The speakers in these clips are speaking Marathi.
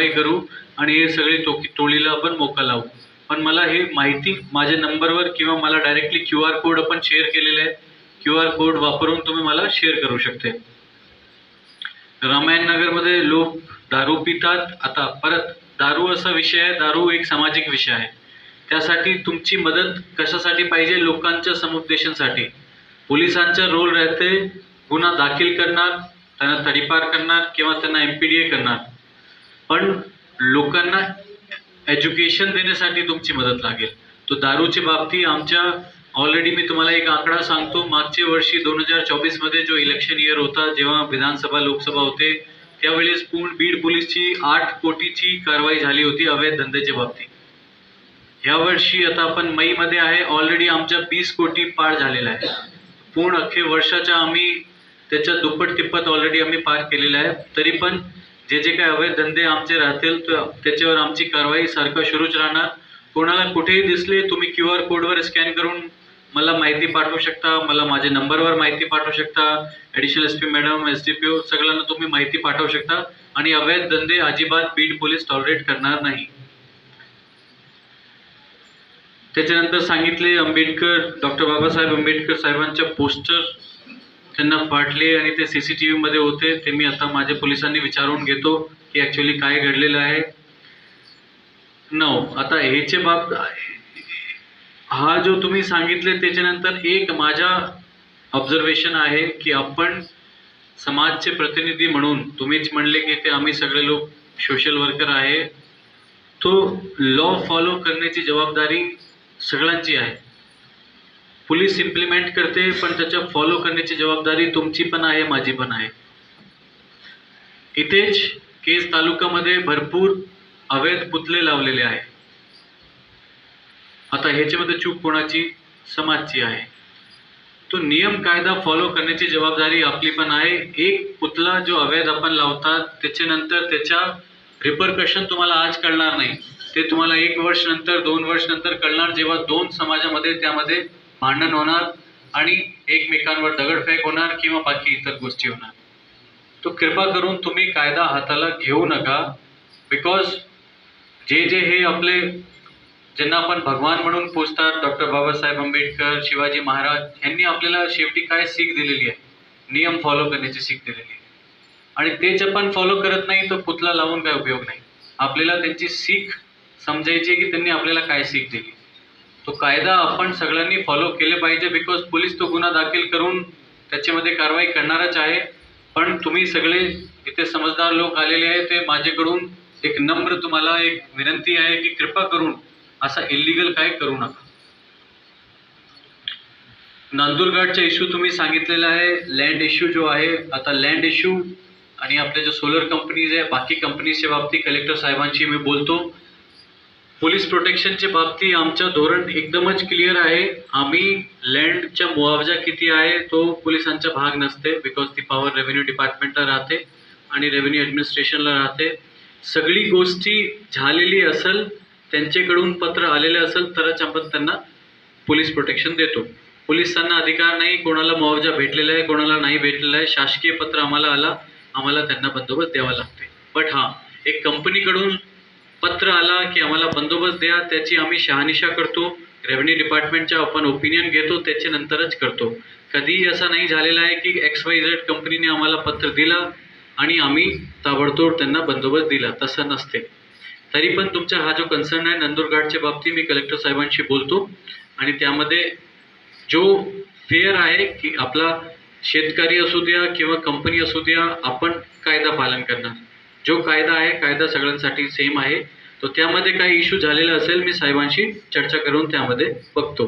कारवाई करू आणि हे सगळे टोकी टोळीला आपण मोका लावू. पण मला हे माहिती माझ्या नंबरवर किंवा मला डायरेक्टली क्यू आर कोड आपण शेअर केलेले आहे. क्यू आर कोड वापरून तुम्ही मला शेअर करू शकते. रामायण नगरमध्ये लोक दारू पितात. आता परत दारू असा विषय आहे दारू एक सामाजिक विषय आहे. त्यासाठी तुमची मदत कशासाठी पाहिजे? लोकांच्या समुपदेशनसाठी. पोलिसांचा रोल राहते गुन्हा दाखल करणार त्यांना तडीपार करणार किंवा त्यांना एम पी डी ए करणार. पण लोकांना एज्युकेशन देण्यासाठी तुमची मदत लागेल. तो दारूच्या बाबतीत आमच्या ऑलरेडी मी तुम्हाला एक आकडा सांगतो. मागच्या वर्षी दोन हजार चोवीसमध्ये जो इलेक्शन इयर होता जेव्हा विधानसभा लोकसभा होते त्यावेळेस पूर्ण बीड पोलीसची आठ कोटीची कारवाई झाली होती अवैध धंद्याच्या बाबतीत. यावर्षी आता आपण मईमध्ये आहे ऑलरेडी आमच्या वीस कोटी पार झालेला आहे पूर्ण अख्खे वर्षाच्या आम्ही त्याच्या दुप्पट तिप्पट ऑलरेडी आम्ही पार केलेलं आहे तरी पण जे जे काही अवैध धंदे आमचे राहतील त्याच्यावर आमची कारवाई सारखं सुरूच राहणार. कोणाला कुठेही दिसले तुम्ही क्यू आर कोडवर स्कॅन करून मला माहिती पाठवू शकता मला माझ्या नंबरवर माहिती पाठवू शकता additional S P madam S D P O सगळ्यांना तुम्ही माहिती पाठवू शकता. आणि अवैध धंदे अजिबात बीड पोलीस टॉलरेट करणार नाही. त्याच्यानंतर सांगितले आंबेडकर डॉक्टर बाबासाहेब आंबेडकर साहेबांच्या पोस्टर त्यांना फाटले आणि ते सी सी टी व्हीमध्ये होते ते मी आता माझ्या पोलिसांनी विचारून घेतो की ॲक्च्युली काय घडलेलं आहे. नऊ आता ह्याचे बाब हा जो तुम्ही सांगितले त्याच्यानंतर एक माझ्या ऑब्झर्वेशन आहे की आपण समाजचे प्रतिनिधी म्हणून तुम्हीच म्हणले की ते आम्ही सगळे लोक सोशल वर्कर आहे तो लॉ फॉलो करण्याची जबाबदारी सगळ्यांची आहे. पोलीस इम्प्लिमेंट करते पण त्याच्या फॉलो करण्याची जबाबदारी तुमची पण आहे माझी पण आहे. इथेच केस तालुक्यामध्ये भरपूर अवैध पुतले लावलेले आहे आता ह्याच्यामध्ये चूक कोणाची? समाजची आहे. तो नियम कायदा फॉलो करण्याची जबाबदारी आपली पण आहे. एक पुतला जो अवैध आपण लावतात त्याच्यानंतर त्याच्या रिपरकशन तुम्हाला आज कळणार नाही. ते तुम्हाला एक वर्ष नंतर दोन वर्ष नंतर कळणार जेव्हा दोन समाजामध्ये त्यामध्ये भांडण होणार आणि एकमेकांवर दगडफेक होणार किंवा बाकी इतर गोष्टी होणार. तो कृपा करून तुम्ही कायदा हाताला घेऊ नका बिकॉज जे जे हे आपले ज्यांना आपण भगवान म्हणून पोचतात डॉक्टर बाबासाहेब आंबेडकर शिवाजी महाराज यांनी आपल्याला शेवटी काय सीख दिलेली आहे? नियम फॉलो करण्याची सीख दिलेली आहे. आणि तेच आपण फॉलो करत नाही तर पुतला लावून काय उपयोग नाही? आपल्याला त्यांची सीख समजायची की त्यांनी आपल्याला काय सीख दिली? तो कायदा आपण सगळ्यांनी फॉलो केले पाहिजे बिकॉज पोलीस तो गुन्हा दाखल करून त्याच्यामध्ये कारवाई करणारच आहे. पण तुम्ही सगळे इथे समजदार लोक आलेले आहे ते माझ्याकडून एक नम्र तुम्हाला एक विनंती आहे की कृपा करून असा इलिगल काय करू नका. नांदुरगडचा इश्यू तुम्ही सांगितलेला आहे लँड इश्यू जो आहे आता लँड इश्यू आणि आपल्या ज्या सोलर कंपनीज आहे बाकी कंपनीजच्या बाबतीत कलेक्टर साहेबांशी मी बोलतो. पोलीस प्रोटेक्शनच्या बाबतीत आमचं धोरण एकदमच क्लिअर आहे. आम्ही लँडचा मुआवजा किती आहे तो पोलिसांचा भाग नसते बिकॉज ती पॉवर रेव्हेन्यू डिपार्टमेंटला राहते आणि रेव्हेन्यू ॲडमिनिस्ट्रेशनला राहते. सगळी गोष्टी झालेली असेल त्यांच्याकडून पत्र आलेले असेल तरच आपण त्यांना पोलीस प्रोटेक्शन देतो. पोलिसांना अधिकार नाही कोणाला मुआवजा भेटलेला आहे कोणाला नाही भेटलेला आहे शासकीय पत्र आम्हाला आला आम्हाला त्यांना बंदोबस्त द्यावा लागते. बट हां एक कंपनीकडून पत्र आला की आम्हाला बंदोबस्त द्या त्याची आम्ही शहानिशा करतो. रेव्हेन्यू डिपार्टमेंटच्या आपण ओपिनियन घेतो त्याच्यानंतरच करतो. कधीही असं नाही झालेलं आहे की एक्स वाय झेड कंपनीने आम्हाला पत्र दिलं आणि आम्ही ताबडतोब त्यांना बंदोबस्त दिला. तसं नसते. तरी पण तुमचा हा जो कन्सर्न आहे नंदुरबारच्या बाबतीत मी कलेक्टर साहेबांशी बोलतो. आणि त्यामध्ये जो फेअर आहे की आपला शेतकरी असू द्या किंवा कंपनी असू द्या आपण कायदा पालन करणार. जो कायदा आहे कायदा सगळ्यांसाठी सेम आहे. तर त्यामध्ये काही इश्यू झालेला असेल मी साहेबांशी चर्चा करून त्यामध्ये बघतो.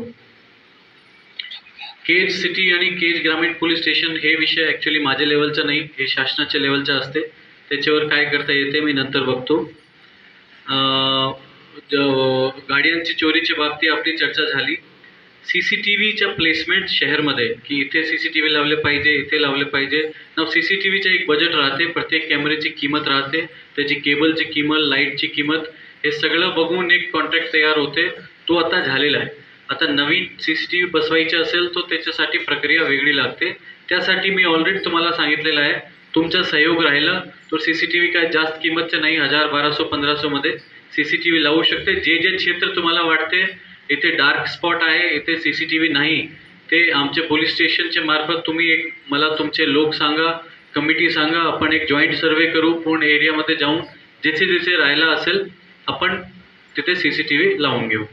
केज सिटी आणि केज ग्रामीण पोलीस स्टेशन हे विषय ॲक्च्युली माझ्या लेवलचा नाही हे शासनाच्या लेवलचं असते. त्याच्यावर काय करता येते मी नंतर बघतो. गाड्यांची चोरीच्या बाबतीत आपली चर्चा झाली. सी सी टी व्हीच्या प्लेसमेंट शहरमध्ये की इथे सी सी टी व्ही लावले पाहिजे इथे लावले पाहिजे. ना सी सी टी व्हीचं एक बजेट राहते प्रत्येक कॅमेऱ्याची किंमत राहते. त्याची केबलची किंमत लाईटची किंमत हे सगळं बघून एक कॉन्ट्रॅक्ट तयार होते. तो आता झालेला आहे. आता नवीन सी सी टी व्ही बसवायची असेल तर त्याच्यासाठी प्रक्रिया वेगळी लागते. त्यासाठी मी ऑलरेडी तुम्हाला सांगितलेलं आहे. तुमचा सहयोग राहिला तर सी सी टी व्ही काय जास्त किंमतचं नाही हजार बाराशे पंधराशेमध्ये सी सी टी व्ही लावू शकते. जे जे क्षेत्र तुम्हाला वाटते इथे डार्क स्पॉट आहे इथे सी सी टी व्ही नाही ते आमचे पोलीस स्टेशनच्या मार्फत तुम्ही एक मला तुमचे लोक सांगा कमिटी सांगा आपण एक जॉईंट सर्वे करू पूर्ण एरियामध्ये जाऊन जिथे जिथे राहायला असेल आपण तिथे सी सी टी व्ही लावून घेऊ.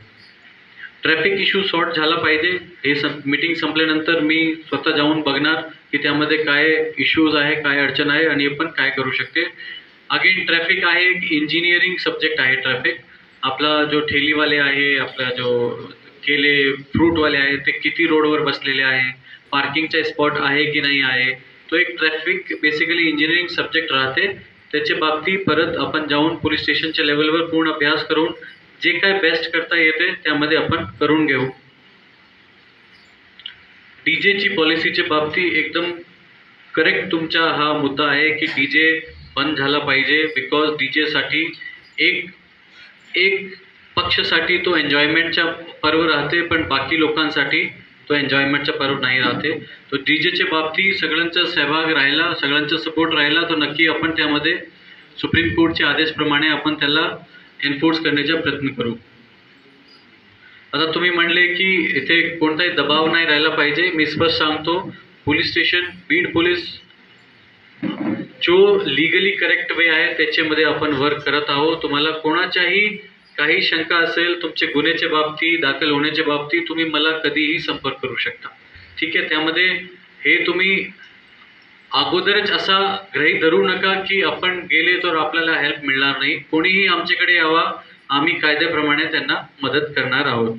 ट्रॅफिक इश्यू सॉर्ट झाला पाहिजे. हे सं मीटिंग संपल्यानंतर मी स्वतः जाऊन बघणार की त्यामध्ये काय इश्यूज आहे काय अडचण आहे आणि आपण काय करू शकते. अगेन ट्रॅफिक आहे एक इंजिनिअरिंग सब्जेक्ट आहे ट्रॅफिक आपला जो ठेलीवाले आहे आपला जो केले फ्रूटवाले आहे ते किती रोडवर बसलेले आहे पार्किंगचा स्पॉट आहे की नाही आहे तो एक ट्रॅफिक बेसिकली इंजिनिअरिंग सब्जेक्ट राहते. त्याचे बाबती परत आपण जाऊन पोलीस स्टेशनच्या लेवलवर पूर्ण अभ्यास करून जे काय बेस्ट करता येते त्यामध्ये आपण करून घेऊ. डीजेची पॉलिसीच्या बाबती एकदम करेक्ट तुमचा हा मुद्दा आहे की डी जे बंद झाला पाहिजे बिकॉज डीजेसाठी एक एक पक्षासाठी तो एन्जॉयमेंटच्या पर्व राहते पण बाकी लोकांसाठी तो एन्जॉयमेंटचा पर्व नाही राहते. तो डीजेच्या बाबतीत सगळ्यांचा सहभाग राहिला सगळ्यांचा सपोर्ट राहिला तर नक्की आपण त्यामध्ये सुप्रीम कोर्टच्या आदेशप्रमाणे आपण त्याला एन्फोर्स करण्याचा प्रयत्न करू. आता तुम्ही म्हणले की इथे कोणताही दबाव नाही राहिला पाहिजे. मी स्पष्ट सांगतो पोलीस स्टेशन बीड पोलीस जो लिगली करेक्ट वे आहे त्याच्यामध्ये आपण वर्क करत आहोत. तुम्हाला कोणाच्याही काही शंका असेल तुमचे गुन्ह्याच्या बाबतीत दाखल होण्याच्या बाबतीत तुम्ही मला कधीही संपर्क करू शकता. ठीक आहे? त्यामध्ये हे तुम्ही अगोदरच असा ग्रही धरू नका की आपण गेले तर आपल्याला हेल्प मिळणार नाही. कोणीही आमच्याकडे यावा आम्ही कायद्याप्रमाणे त्यांना मदत करणार आहोत.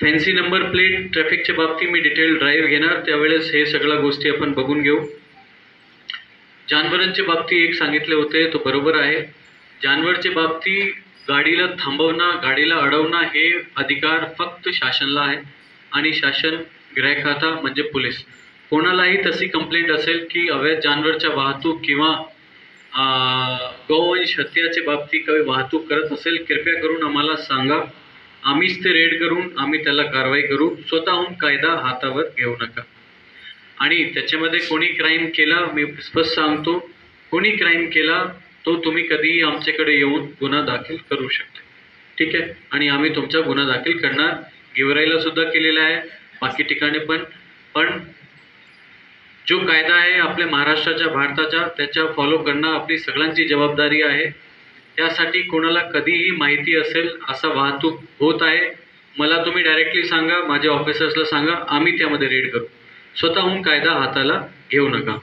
फॅन्सी नंबर प्लेट ट्रॅफिकच्या बाबतीत मी डिटेल ड्राईव्ह घेणार. त्यावेळेस हे सगळ्या गोष्टी आपण बघून घेऊ. जानवरांच्या बाबतीत एक सांगितले होते तो बरोबर आहे. जानवरच्या बाबतीत गाडीला थांबवणं गाडीला अडवणं हे अधिकार फक्त शासनाला आहे आणि शासन गृह खाता म्हणजे पोलीस. कोणालाही तशी कंप्लेंट असेल की अवैध जानवरच्या वाहतूक किंवा गोवंश हत्याच्या बाबतीत काही वाहतूक करत असेल कृपया करून आम्हाला सांगा. आम्हीच ते रेड करून आम्ही त्याला कारवाई करू. स्वतःहून कायदा हातावर घेऊ नका. आणि त्याच्यामध्ये कोणी क्राईम केला मी स्पष्ट सांगतो. कोणी क्राईम केला तो तुम्ही कधीही आमच्याकडे येऊन गुन्हा दाखल करू शकता. ठीक आहे? आणि आम्ही तुमचा गुन्हा दाखल करणार. गेवराईला सुद्धा केलेला आहे. बाकी ठिकाणी पण. पण जो कायदा आहे आपल्या महाराष्ट्राच्या भारताच्या त्याच्या फॉलो करणं आपली सगळ्यांची जबाबदारी आहे. त्यासाठी कोणाला कधीही माहिती असेल असा वाहतूक होत आहे. मला तुम्ही डायरेक्टली सांगा माझ्या ऑफिसर्सला सांगा आम्ही त्यामध्ये रेड करू. स्वतःहून कायदा हाताला घेऊ नका.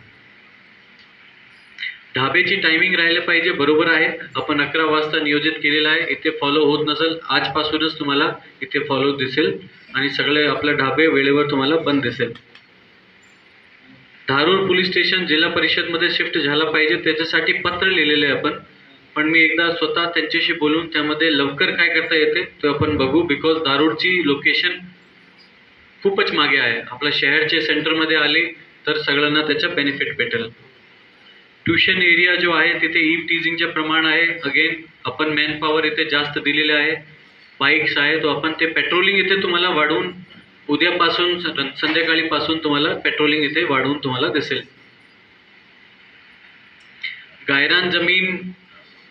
ढाब्याची टायमिंग राहिलं पाहिजे बरोबर आहे. आपण अकरा वाजता नियोजित केलेलं आहे. इथे फॉलो होत नसेल आजपासूनच तुम्हाला इथे फॉलो दिसेल. आणि सगळे आपले ढाबे वेळेवर तुम्हाला बंद दिसेल. धारूर पोलीस स्टेशन जिल्हा परिषदमध्ये शिफ्ट झाला पाहिजे त्याच्यासाठी पत्र लिहिलेले आहे आपण. पण मी एकदा स्वतः त्यांच्याशी बोलून त्यामध्ये लवकर काय करता येते ते आपण बघू. बिकॉज धारूरची लोकेशन खूपच मागे आहे. आपल्या शहरचे सेंटरमध्ये आले तर सगळ्यांना त्याचा बेनिफिट भेटेल. ट्युशन एरिया जो आहे तिथे ई टीजिंगचे प्रमाण आहे. अगेन आपण मॅन पॉवर इथे जास्त दिलेले आहे. बाईक्स आहे तो आपण ते पेट्रोलिंग इथे तुम्हाला वाढवून उद्यापासून सं- संध्याकाळीपासून तुम्हाला पेट्रोलिंग इथे वाढवून तुम्हाला दिसेल. गायरान जमीन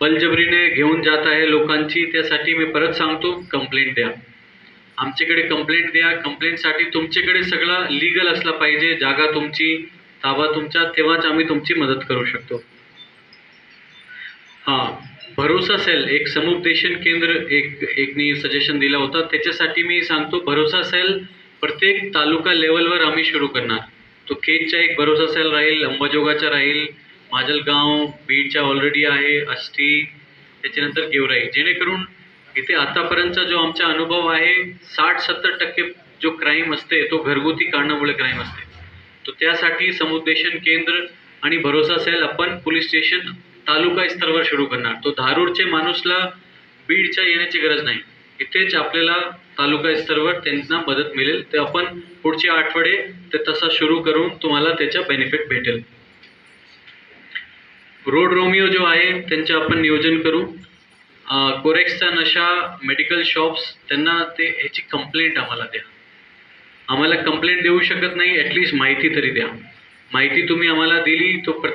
बलजबरीने घेऊन जात आहे लोकांची त्यासाठी मी परत सांगतो कंप्लेंट द्या. आमच्याकडे कंप्लेंट द्या. कंप्लेंटसाठी तुमच्याकडे सगळं लीगल असला पाहिजे. जागा तुमची ताबा तुमचा तेव्हाच आम्ही तुमची मदत करू शकतो. हां भरोसा सेल एक समुपदेशन केंद्र एक एकनी सजेशन दिला होता. त्याच्यासाठी मी सांगतो भरोसा सेल प्रत्येक तालुका लेवलवर आम्ही सुरू करणार. तो केजचा एक भरोसा सेल राहील अंबाजोगाचा राहील माजलगाव बीडचा ऑलरेडी आहे अष्टी त्याच्यानंतर गेवराई. जेणेकरून इथे आतापर्यंतचा जो आमचा अनुभव आहे साठ सत्तर टक्के जो क्राईम असते तो घरगुती कारणामुळे क्राईम असते. तर त्यासाठी समुपदेशन केंद्र आणि भरोसा सेल आपण पोलीस स्टेशन तालुका स्तरावर सुरू करणार. तो धारूरचे माणूसला बीडच्या येण्याची गरज नाही. इथेच आपल्याला तालुका स्तरावर त्यांना मदत मिळेल. ते आपण पुढचे आठवडे ते तसा सुरू करून तुम्हाला त्याचा बेनिफिट भेटेल. रोड रोमिओ जो आहे त्यांचे आपण नियोजन करू. कोरेक्सचा नशा मेडिकल शॉप्स त्यांना ते ह्याची कंप्लेंट आम्हाला द्या. आम्हाला कंप्लेंट देऊ शकत नाही ॲटलिस्ट माहिती तरी द्या. माहिती तुम्ही आम्हाला दिली तो प्र